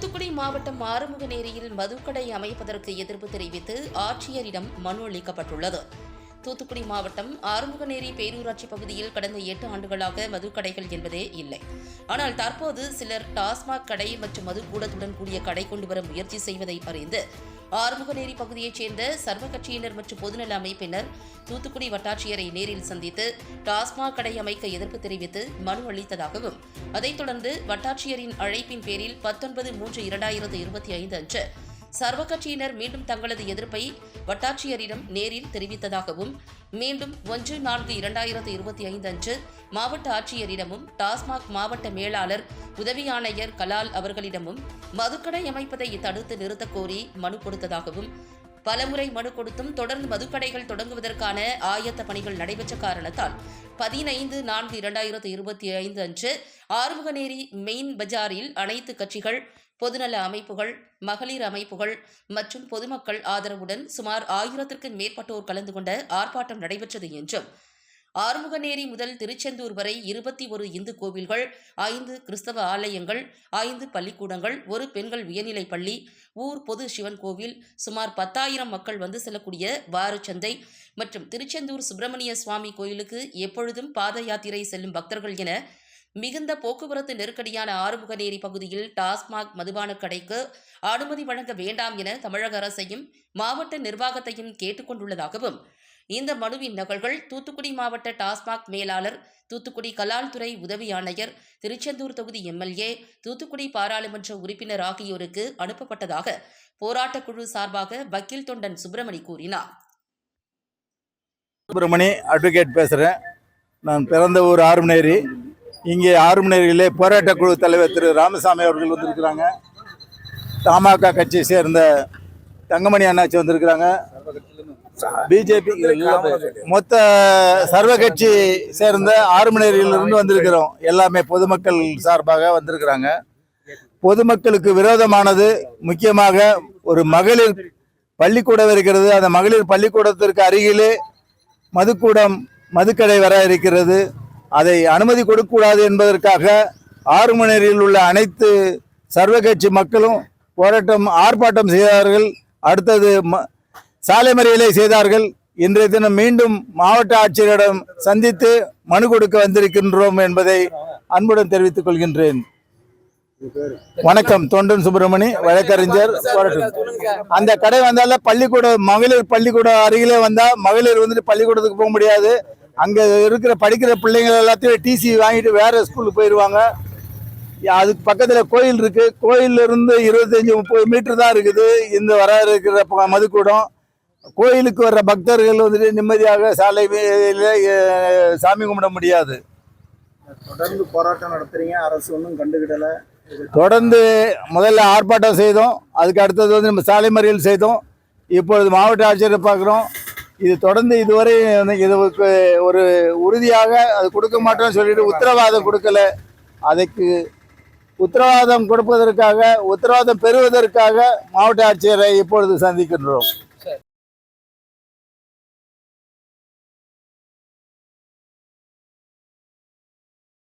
தூத்துக்குடி மாவட்டம் ஆறுமுகநேரியில் மதுக்கடை அமைப்பதற்கு எதிர்ப்பு தெரிவித்து ஆட்சியரிடம் மனு அளிக்கப்பட்டுள்ளது. தூத்துக்குடி மாவட்டம் ஆறுமுகநேரி பேரூராட்சி பகுதியில் கடந்த எட்டு ஆண்டுகளாக மதுக்கடைகள் என்பதே இல்லை. ஆனால் தற்போது சிலர் டாஸ்மாக் கடை மற்றும் மதுக்கூடத்துடன் கூடிய கடை கொண்டு வர முயற்சி செய்வதை அறிந்து ஆறுமுகநேரி பகுதியைச் சேர்ந்த சர்வ கட்சியினர் மற்றும் பொதுநல அமைப்பினர் தூத்துக்குடி வட்டாட்சியரை நேரில் சந்தித்து டாஸ்மாக் கடை அமைக்க எதிர்ப்பு தெரிவித்து மனு அளித்ததாகவும் அதைத் தொடர்ந்து வட்டாட்சியரின் அழைப்பின் பேரில் பத்தொன்பது மூன்று இரண்டாயிரத்து இருபத்தி ஐந்து அன்று சர்வ கட்சியினர் மீண்டும் தங்களது எதிர்ப்பை வட்டாட்சியரிடம் நேரில் தெரிவித்ததாகவும் மீண்டும் ஒன்று நான்கு இரண்டாயிரத்து இருபத்தி ஐந்து அன்று மாவட்ட ஆட்சியரிடமும் டாஸ்மாக் மாவட்ட மேலாளர் உதவி ஆணையர் கலால் அவர்களிடமும் மதுக்கடை அமைப்பதை தடுத்து நிறுத்தக் கோரி மனு கொடுத்ததாகவும் பலமுறை மனு கொடுத்தும் தொடர்ந்து மதுக்கடைகள் தொடங்குவதற்கான ஆயத்த பணிகள் நடைபெற்ற காரணத்தால் பதினைந்து நான்கு இரண்டாயிரத்து இருபத்தி ஐந்து அன்று ஆறுமுகநேரி மெயின் பஜாரில் அனைத்து கட்சிகள் பொதுநல அமைப்புகள் மகளிர் அமைப்புகள் மற்றும் பொதுமக்கள் ஆதரவுடன் சுமார் ஆயிரத்திற்கும் மேற்பட்டோர் கலந்து கொண்ட ஆர்ப்பாட்டம் நடைபெற்றது என்றும் ஆறுமுகநேரி முதல் திருச்செந்தூர் வரை இருபத்தி ஒரு இந்து கோவில்கள் ஐந்து கிறிஸ்தவ ஆலயங்கள் ஐந்து பள்ளிக்கூடங்கள் ஒரு பெண்கள் உயர்நிலைப் பள்ளி ஊர் பொது சிவன் கோவில் சுமார் பத்தாயிரம் மக்கள் வந்து செல்லக்கூடிய வாரச்சந்தை மற்றும் திருச்செந்தூர் சுப்பிரமணிய சுவாமி கோயிலுக்கு எப்பொழுதும் பாத யாத்திரை செல்லும் பக்தர்கள் என மிகுந்த போக்குவரத்து நெருக்கடியான ஆறுமுகநேரி பகுதியில் டாஸ்மாக் மதுபான கடைக்கு அனுமதி வழங்க வேண்டாம் என தமிழக அரசையும் மாவட்ட நிர்வாகத்தையும் கேட்டுக்கொண்டுள்ளதாகவும் இந்த மனுவின் நகல்கள் தூத்துக்குடி மாவட்ட டாஸ்மாக் மேலாளர் தூத்துக்குடி கலால்துறை உதவி ஆணையர் திருச்செந்தூர் தொகுதி எம்எல்ஏ தூத்துக்குடி பாராளுமன்ற உறுப்பினர் ஆகியோருக்கு அனுப்பப்பட்டதாக போராட்டக் குழு சார்பாக வக்கீல் தொண்டன் சுப்பிரமணி கூறினார். சுப்பிரமணி அட்வொகேட் பேசுகிறேன் நான் பிறந்த ஊர் ஆறுமநேரி இங்கே ஆறுமநேரியிலே போராட்ட குழு தலைவர் திரு ராமசாமி அவர்கள் வந்திருக்கிறாங்க. தமாக கட்சியை சேர்ந்த தங்கமணி அண்ணாச்சி வந்திருக்கிறாங்க. பிஜேபி மொத்த சர்வ கட்சி சேர்ந்த ஆறுமநேரியிலிருந்து வந்திருக்கிறோம். எல்லாமே பொதுமக்கள் சார்பாக வந்திருக்கிறாங்க. பொதுமக்களுக்கு விரோதமானது முக்கியமாக ஒரு மகளிர் பள்ளிக்கூடம் இருக்கிறது. அந்த மகளிர் பள்ளிக்கூடத்திற்கு அருகிலே மதுக்கூடம் மதுக்கடை வர இருக்கிறது. அதை அனுமதி கொடுக்கக்கூடாது என்பதற்காக ஆறுமணரில் உள்ள அனைத்து சர்வ கட்சி மக்களும் போராட்டம் ஆர்ப்பாட்டம் செய்தார்கள். அடுத்தது ம சாலை மறியலை செய்தார்கள். இன்றைய தினம் மீண்டும் மாவட்ட ஆட்சியரிடம் சந்தித்து மனு கொடுக்க வந்திருக்கின்றோம் என்பதை அன்புடன் தெரிவித்துக் கொள்கின்றேன். வணக்கம். தொண்டன் சுப்பிரமணி வழக்கறிஞர் அந்த கடை வந்தால பள்ளிக்கூடம் மகளிர் பள்ளிக்கூடம் அருகிலே வந்தா மகளிர் வந்துட்டு பள்ளிக்கூடத்துக்கு போக முடியாது. அங்க இருக்கிற படிக்கிற பிள்ளைங்க எல்லாத்தையும் டிசி வாங்கிட்டு வேற ஸ்கூலுக்கு போயிடுவாங்க அதுக்கு பக்கத்துல கோயில் இருக்கு. கோயில்ல இருந்து இருபத்தஞ்சு முப்பது மீட்டர் தான் இருக்குது. இந்த வர இருக்கிற மதுக்கூடம். கோயிலுக்கு வர்ற பக்தர்கள் வந்துட்டு நிம்மதியாக சாலை சாமி கும்பிட முடியாது. தொடர்ந்து போராட்டம் நடத்துறீங்க. அரசு ஒன்றும் கண்டுக்கிடல. தொடர்ந்து முதல்ல ஆர்ப்பாட்டம் செய்தோம். அதுக்கு அடுத்தது வந்து நம்ம சாலை மறியல் செய்தோம். இப்பொழுது மாவட்ட ஆட்சியரை பார்க்குறோம். இது தொடர்ந்து இதுவரை இதுக்கு ஒரு உறுதியாக அது கொடுக்க மாட்டோம்னு சொல்லிட்டு உத்தரவாதம் கொடுக்கல. அதுக்கு உத்தரவாதம் கொடுப்பதற்காக உத்தரவாதம் பெறுவதற்காக மாவட்ட ஆட்சியரை இப்பொழுது சந்திக்கின்றோம்.